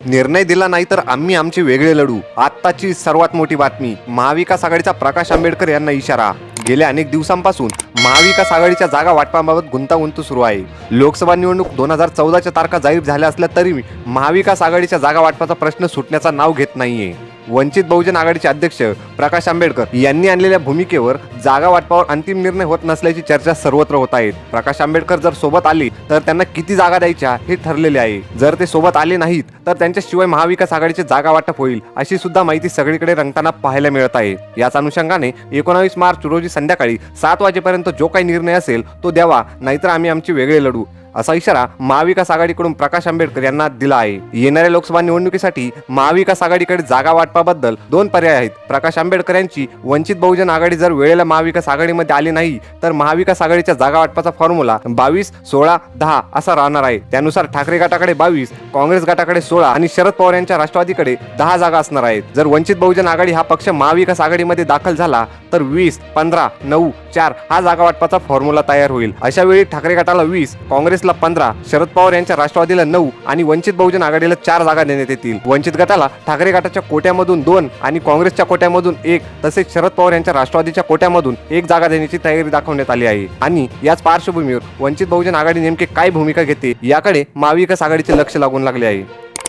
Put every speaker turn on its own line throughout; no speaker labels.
निर्णय दिला नाही तर आम्ही आमचे वेगळे लढू. आत्ताची सर्वात मोठी बातमी महाविकास आघाडीचा प्रकाश आंबेडकर यांना इशारा. गेल्या अनेक दिवसांपासून महाविकास आघाडीच्या जागा वाटपाबाबत गुंतागुंत सुरू आहे. लोकसभा निवडणूक दोन हजार चौदाच्या तारखा जाहीर झाल्या असल्या तरी महाविकास आघाडीच्या जागा वाटपाचा प्रश्न सुटण्याचा नाव घेत नाहीये. वंचित बहुजन आघाडीचे अध्यक्ष प्रकाश आंबेडकर यांनी आणलेल्या भूमिकेवर जागा वाटपावर अंतिम निर्णय होत नसल्याची चर्चा सर्वत्र होत आहेत प्रकाश आंबेडकर जर सोबत आले तर त्यांना किती जागा द्यायच्या हे ठरलेले आहे. जर ते सोबत आले नाहीत तर त्यांच्याशिवाय महाविकास आघाडीचे जागा वाटप होईल अशी सुद्धा माहिती सगळीकडे रंगताना पाहायला मिळत आहे. याच अनुषंगाने एकोणावीस मार्च रोजी संध्याकाळी सात वाजेपर्यंत जो काही निर्णय असेल तो द्यावा नाहीतर आम्ही आमचे वेगळे लढू. असा इशारा महाविकास आघाडीकडून प्रकाश आंबेडकर यांना दिला आहे. येणाऱ्या लोकसभा निवडणुकीसाठी महाविकास आघाडीकडे जागा वाटपाबद्दल दोन पर्याय आहेत. प्रकाश आंबेडकर यांची वंचित बहुजन आघाडी जर वेळेला महाविकास आघाडीमध्ये आली नाही तर महाविकास आघाडीच्या जागा वाटपाचा फॉर्म्युला बावीस सोळा दहा असा राहणार आहे. त्यानुसार ठाकरे गटाकडे बावीस काँग्रेस गटाकडे सोळा आणि शरद पवार यांच्या राष्ट्रवादीकडे दहा जागा असणार आहेत. जर वंचित बहुजन आघाडी हा पक्ष महाविकास आघाडीमध्ये दाखल झाला तर वीस पंधरा नऊ चार हा जागा वाटपाचा फॉर्म्युला तयार होईल. अशा वेळी ठाकरे गटाला वीस काँग्रेसला पंधरा शरद पवार यांच्या राष्ट्रवादीला नऊ आणि वंचित बहुजन आघाडीला चार जागा देण्यात येतील. वंचित गटाला ठाकरे गटाच्या कोट्यामधून दोन आणि काँग्रेसच्या कोट्यामधून एक तसेच शरद पवार यांच्या राष्ट्रवादीच्या कोट्यामधून एक जागा देण्याची तयारी दाखवण्यात आली आहे. आणि याच पार्श्वभूमीवर वंचित बहुजन आघाडी नेमके काय भूमिका घेते याकडे महाविकास आघाडीचे लक्ष लागून लागले आहे.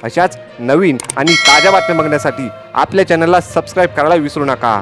अशाच नवीन आणि ताज्या बातम्या बघण्यासाठी आपल्या चॅनलला सबस्क्राईब करायला विसरू नका.